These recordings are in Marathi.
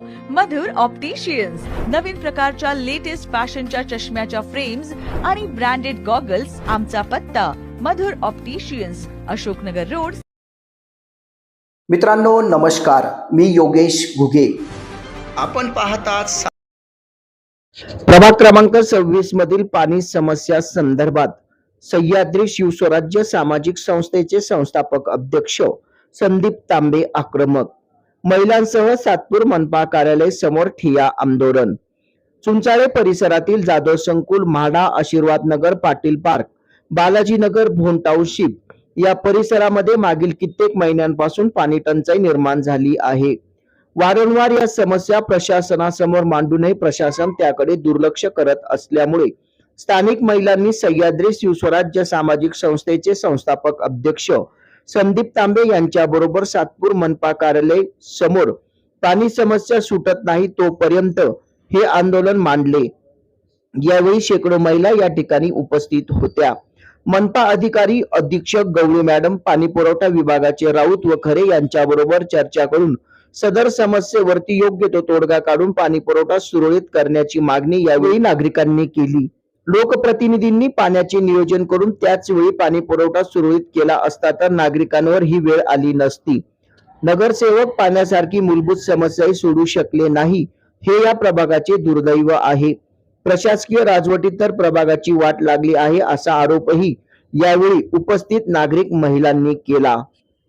मधुर ऑप्टिशियन्स नवीन प्रकारच्या लेटेस्ट फॅशनच्या चष्म्याच्या फ्रेम्स आणि ब्रँडेड गॉगल्स आमचा पत्ता मधुर ऑप्टिशियन्स अशोकनगर रोड. मित्रांनो नमस्कार. मी योगेश घुगे. आपण पाहतात प्रभाग क्रमांक सव्वीस मधील पाणी समस्या संदर्भात सह्याद्री शिवस्वराज्य सामाजिक संस्थेचे संस्थापक अध्यक्ष संदीप तांबे आक्रमक. महिलांसह सातपूर मनपा कार्यालय समोर ठिया आंदोलन. चुंचाळे परिसरातील जाधव संकुल म्हाडा आशीर्वाद नगर पाटील पार्क बालाजी नगर भोन टाउनशिप या परिसरामध्ये मागील कित्येक महिन्यांपासून पाणी टंचाई निर्माण झाली आहे. वारंवार या समस्या प्रशासनासमोर मांडूनही प्रशासन त्याकडे दुर्लक्ष करत असल्यामुळे स्थानिक महिलांनी सह्याद्री शिवस्वराज्य सामाजिक संस्थेचे संस्थापक अध्यक्ष संदीप तांबे यांच्या बरोबर सातपूर मनपा कार्यालय समोर पाणी समस्या सुटत नाही तोपर्यंत हे आंदोलन मांडले. यावेळी शेकडो महिला या ठिकाणी उपस्थित होत्या. मनपा अधिकारी अधीक्षक गवळी मॅडम पाणी पुरवठा विभागाचे राऊत व खरे यांच्याबरोबर चर्चा करून सदर समस्येवरती योग्य तो तोडगा काढून पाणी पुरवठा सुरळीत करण्याची मागणी यावेळी नागरिकांनी केली. लोकप्रतिनिधींनी पाण्याचे नियोजन करून त्याच वेळी पाणी पुरवठा सुरळीत केला असता तर नागरिकांवर ही वेळ आली नसती. नगरसेवक पाण्यासारखी मूलभूत समस्याही सोडू शकले नाही हे या प्रभागाचे दुर्दैव आहे. प्रशासकीय राजवटीत तर प्रभागाची वाट लागली आहे असा आरोपही यावेळी उपस्थित नागरिक महिलांनी केला.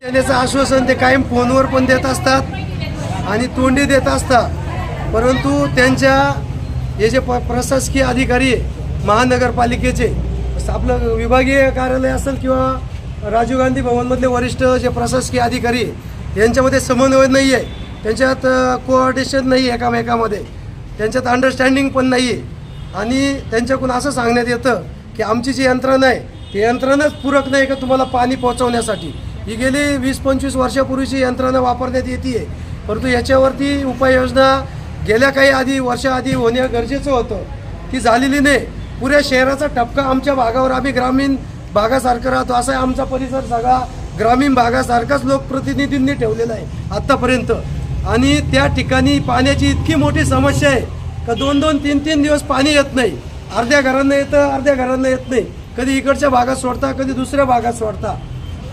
देण्याचं आश्वासन ते कायम फोनवर पण देत असतात आणि तोंडी देत असतात. परंतु त्यांच्या हे जे प्रशासकीय अधिकारी आहे महानगरपालिकेचे आपलं विभागीय कार्यालय असेल किंवा राजीव गांधी भवनमधले वरिष्ठ जे प्रशासकीय अधिकारी यांच्यामध्ये समन्वय नाही आहे त्यांच्यात कोऑर्डिनेशन नाही आहे एकामेकामध्ये त्यांच्यात अंडरस्टँडिंग पण नाही आहे आणि त्यांच्याकडून असं सांगण्यात येतं की आमची जी यंत्रणा आहे ती यंत्रणाच पूरक नाही का तुम्हाला पाणी पोहोचवण्यासाठी? ही गेली वीस पंचवीस वर्षापूर्वीची यंत्रणा वापरण्यात येते आहे परंतु याच्यावरती उपाययोजना गेल्या काही आधी वर्षाआधी होणे गरजेचं होतं. ती झालेली नाही. पुऱ्या शहराचा टपका आमच्या भागावर. आम्ही ग्रामीण भागासारखं राहतो. असा आमचा परिसर सगळा ग्रामीण भागासारखाच लोकप्रतिनिधींनी ठेवलेला आहे आत्तापर्यंत आणि त्या ठिकाणी पाण्याची इतकी मोठी समस्या आहे का दोन दोन तीन तीन दिवस पाणी येत नाही. अर्ध्या घरांना येतं अर्ध्या घरांना येत नाही. कधी इकडच्या भागात सोडता कधी दुसऱ्या भागात सोडता.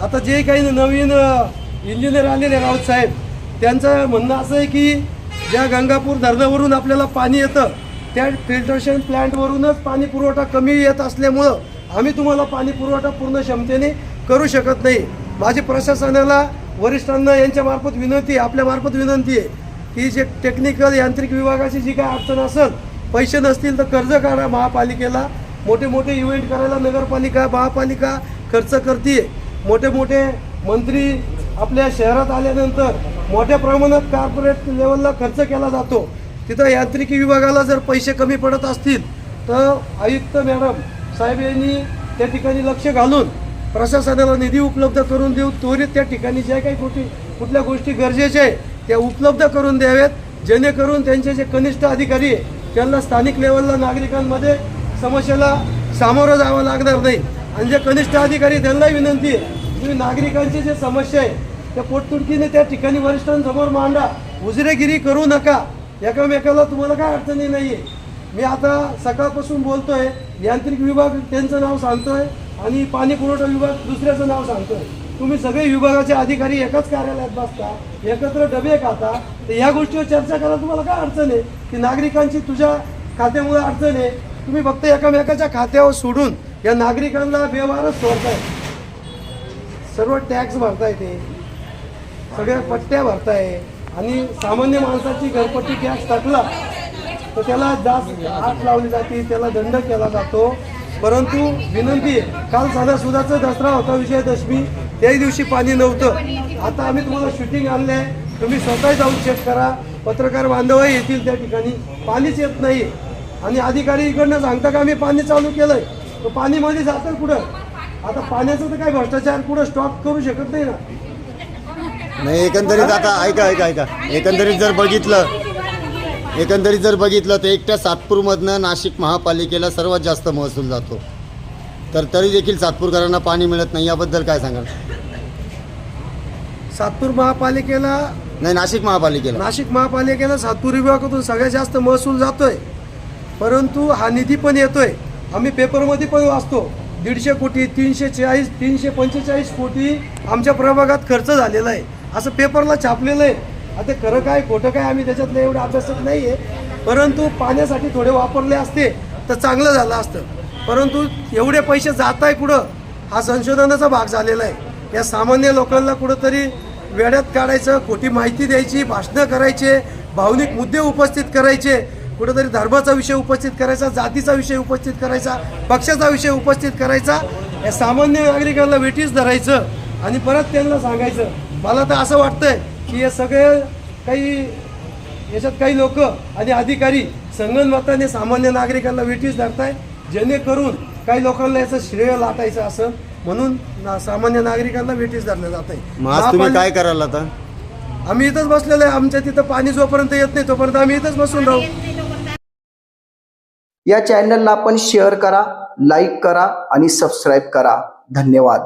आता जे काही नवीन इंजिनियर आलेले राऊत साहेब त्यांचं म्हणणं असं आहे की ज्या गंगापूर धरणावरून आपल्याला पाणी येतं त्या फिल्टरेशन प्लॅन्टवरूनच पाणी पुरवठा कमी येत असल्यामुळं आम्ही तुम्हाला पाणी पुरवठा पूर्ण क्षमतेने करू शकत नाही. माझी प्रशासनाला वरिष्ठांना यांच्यामार्फत विनंती आहे आपल्यामार्फत विनंती आहे की जे टेक्निकल यांत्रिक विभागाची जी काय अडचण असेल पैसे नसतील तर कर्ज काढा महापालिकेला. मोठे मोठे इव्हेंट करायला नगरपालिका महापालिका खर्च करते मोठे मोठे मंत्री आपल्या शहरात आल्यानंतर मोठ्या प्रमाणात कॉर्पोरेट लेवलला खर्च केला जातो. तिथं यांत्रिकी विभागाला जर पैसे कमी पडत असतील तर आयुक्त मॅडम साहेब यांनी त्या ठिकाणी लक्ष घालून प्रशासनाला निधी उपलब्ध करून देऊ त्वरित त्या ठिकाणी ज्या काही गोष्टी कुठल्या गोष्टी गरजेच्या आहे त्या उपलब्ध करून द्याव्यात जेणेकरून त्यांचे जे कनिष्ठ अधिकारी आहे त्यांना स्थानिक लेवलला नागरिकांमध्ये समस्येला सामोरं जावं लागणार नाही. आणि जे कनिष्ठ अधिकारी त्यांनाही विनंती आहे तुम्ही नागरिकांची जे समस्या आहे त्या पोटतुडकीने त्या ठिकाणी वरिष्ठांसमोर मांडा. उजरेगिरी करू नका. एकामेकाला तुम्हाला काय अडचणी नाही आहे मी आता सकाळपासून बोलतोय यांत्रिक विभाग त्यांचं नाव सांगतोय आणि पाणी पुरवठा विभाग दुसऱ्याचं नाव सांगतोय. तुम्ही सगळे विभागाचे अधिकारी एकाच कार्यालयात बसता एकत्र डबे खाता तर या गोष्टीवर चर्चा करायला तुम्हाला काय अडचण आहे? की नागरिकांची तुझ्या खात्यामुळे अडचण आहे. तुम्ही फक्त एकामेकाच्या खात्यावर सोडून या नागरिकांना व्यवहारच सोडताय सर्व टॅक्स भरताय ते. सगळ्या पट्ट्या भरताय. आणि सामान्य माणसाची घरपट्टी गॅस टाकला तर त्याला जास्त आठ लावली जाते त्याला दंड केला जातो. परंतु विनंती आहे काल सणासुदाचा दसरा होता विजयादशमी त्याही दिवशी पाणी नव्हतं. आता आम्ही तुम्हाला शूटिंग आणलं आहे तुम्ही स्वतः जाऊन चेक करा. पत्रकार बांधवही येतील त्या ठिकाणी. पाणीच येत नाही. आणि अधिकारी इकडनं सांगता का आम्ही पाणी चालू केलंय. तर पाणीमध्ये जातं कुठं? आता पाण्याचं तर काय भ्रष्टाचार कुठं स्टॉप करू शकत नाही ना. नाही एकंदरीत आता ऐका ऐका ऐका. एकंदरीत जर बघितलं एकंदरीत जर बघितलं तर एकट्या सातपूरमधनं नाशिक महापालिकेला सर्वात जास्त महसूल जातो. तर तरी देखील सातपूरकरांना पाणी मिळत नाही याबद्दल काय सांगाल? सातपूर महापालिकेला नाही नाशिक महापालिकेला. नाशिक महापालिकेला सातपूर विभागातून सगळ्यात जास्त महसूल जातोय. परंतु हा निधी पण येतोय. आम्ही पेपरमध्ये पण वाचतो. दीडशे कोटी तीनशे चाळीस तीनशे पंचेचाळीस कोटी आमच्या प्रभागात खर्च झालेला आहे. असं पेपरला छापलेलं आहे. आता खरं काय खोटं काय आम्ही त्याच्यातलं एवढं अभ्यासत नाही आहे परंतु पाण्यासाठी थोडे वापरले असते तर चांगलं झालं असतं. परंतु एवढे पैसे जात आहे कुठं हा संशोधनाचा भाग झालेला आहे. या सामान्य लोकांना कुठंतरी वेड्यात काढायचं खोटी माहिती द्यायची भाषणं करायचे भावनिक मुद्दे उपस्थित करायचे कुठेतरी धर्माचा विषय उपस्थित करायचा जातीचा विषय उपस्थित करायचा पक्षाचा विषय उपस्थित करायचा. या सामान्य नागरिकांना वेटीच धरायचं आणि परत त्यांना सांगायचं मला तर असं वाटतंय की हे सगळे काही याच्यात काही लोक आणि अधिकारी संगणमताने सामान्य नागरिकांना वेठीस धरताय जेणेकरून काही लोकांना याचं श्रेय लाटायचं असं म्हणून ना- सामान्य नागरिकांना वेठीस धरलं जात मग आज तुम्ही आहे काय कराल आता? आम्ही इथंच बसलेलो आहे आमच्या तिथं पाणी जोपर्यंत येत नाही तोपर्यंत आम्ही इथंच बसून राहू. या चॅनलला आपण शेअर करा लाईक करा आणि सबस्क्राईब करा. धन्यवाद.